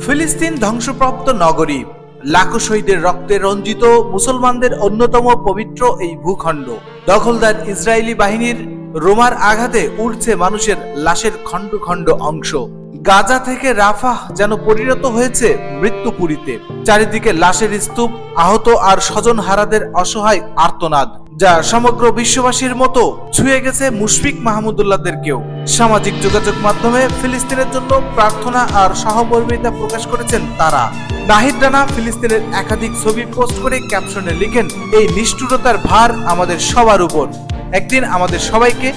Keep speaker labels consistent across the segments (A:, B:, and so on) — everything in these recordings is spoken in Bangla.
A: ফিলিস্তিন ধ্বংসপ্রাপ্ত নগরী, লাখো শহীদের রক্তে রঞ্জিত মুসলমানদের অন্যতম পবিত্র এই ভূখণ্ড। দখলদার ইসরায়েলি বাহিনীর রোমার আঘাতে উড়ছে মানুষের লাশের খণ্ড খণ্ড অংশ। গাজা থেকে রাফাহ যেন পরিণত হয়েছে মৃত্যুপুরীতে চারিদিকে লাশের স্তূপ, আহত আর স্বজন হারাদের অসহায় আর্তনাদ, যা সমগ্র বিশ্ববাসীর মতো ছুঁয়ে গেছে মুশফিক মাহমুদুল্লাহদেরকেও। সামাজিক যোগাযোগ মাধ্যমে ফিলিস্তিনের জন্য প্রার্থনা আর সহমর্মিতা প্রকাশ করেছেন তারা। নাহিদ রানা ফিলিস্তিনের একাধিক ছবি পোস্ট করে ক্যাপশনে লিখেন, এই নিষ্ঠুরতার ভার আমাদের সবার উপর। একদিন আমাদের সবাইকে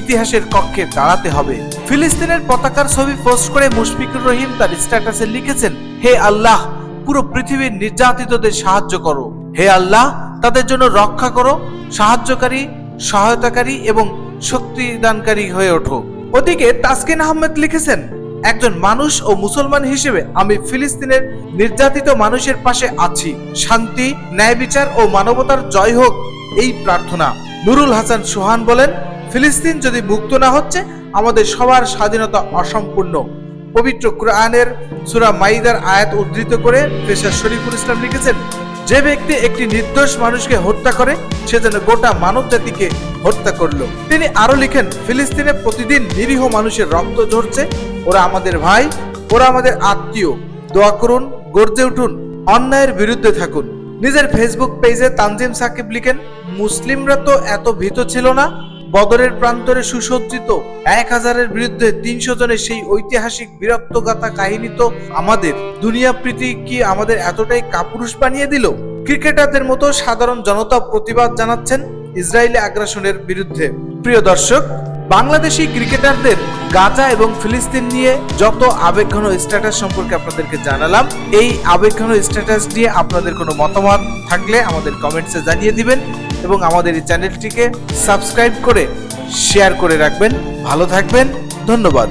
A: ইতিহাসের কক্ষে দাঁড়াতে হবে। ফিলিস্তিনের পতাকার ছবি পোস্ট করে মুশফিকুর রহিম তার স্ট্যাটাসে লিখেছেন, হে আল্লাহ, পুরো পৃথিবীর নির্যাতিতদের সাহায্য করো। হে আল্লাহ, তাদের জন্য রক্ষা করো, সাহায্যকারী, সহায়তাকারী এবং শক্তিদানকারী হয়ে ওঠো। ওদিকে তাসকিন আহমেদ লিখেছেন, একজন মানুষ ও মুসলমান হিসেবে আমি ফিলিস্তিনের নির্যাতিত মানুষের পাশে আছি। শান্তি ন্যায় বিচার ও মানবতার জয় হোক, এই প্রার্থনা। নুরুল হাসান সোহান বলেন, ফিলিস্তিন যদি মুক্ত না হচ্ছে, আমাদের সবার স্বাধীনতা অসম্পূর্ণ। পবিত্র কোরআনের সুরা মাইদার আয়াত উদ্ধৃত করে পেশার শরীফুল ইসলাম লিখেছেন, যে ব্যক্তি একটি নির্দোষ মানুষকে হত্যা করে, সে যেন গোটা মানব জাতিকে হত্যা করল। তিনি আরও লিখেন, ফিলিস্তিনে প্রতিদিন নিরীহ মানুষের রক্ত ঝরছে। ওরা আমাদের ভাই, ওরা আমাদের আত্মীয়। দোয়া করুন, গর্জে উঠুন, অন্যায়ের বিরুদ্ধে থাকুন। নিজের ফেসবুক পেজে তানজিম সাকিব লিখেন, মুসলিমরা তো এত ভীত ছিল না? বদরের প্রান্তরে সুসজ্জিত এক হাজারের বিরুদ্ধে তিনশো জনের সেই ঐতিহাসিক বীরত্বগাথা কাহিনী তো আমাদের। দুনিয়া প্রীতি কি আমাদের এতটাই কাপুরুষ বানিয়ে দিল? ক্রিকেটারদের মতো সাধারণ জনতা প্রতিবাদ জানাচ্ছেন ইসরায়েলি আগ্রাসনের বিরুদ্ধে। প্রিয় দর্শক, বাংলাদেশি ক্রিকেটারদের গাজা এবং ফিলিস্তিন নিয়ে যত আবেগঘন স্ট্যাটাস সম্পর্কে আপনাদেরকে জানালাম, এই আবেগঘন স্ট্যাটাস নিয়ে আপনাদের কোনো মতামত থাকলে আমাদের কমেন্টসে জানিয়ে দিবেন এবং আমাদের এই চ্যানেলটিকে সাবস্ক্রাইব করে শেয়ার করে রাখবেন। ভালো থাকবেন, ধন্যবাদ।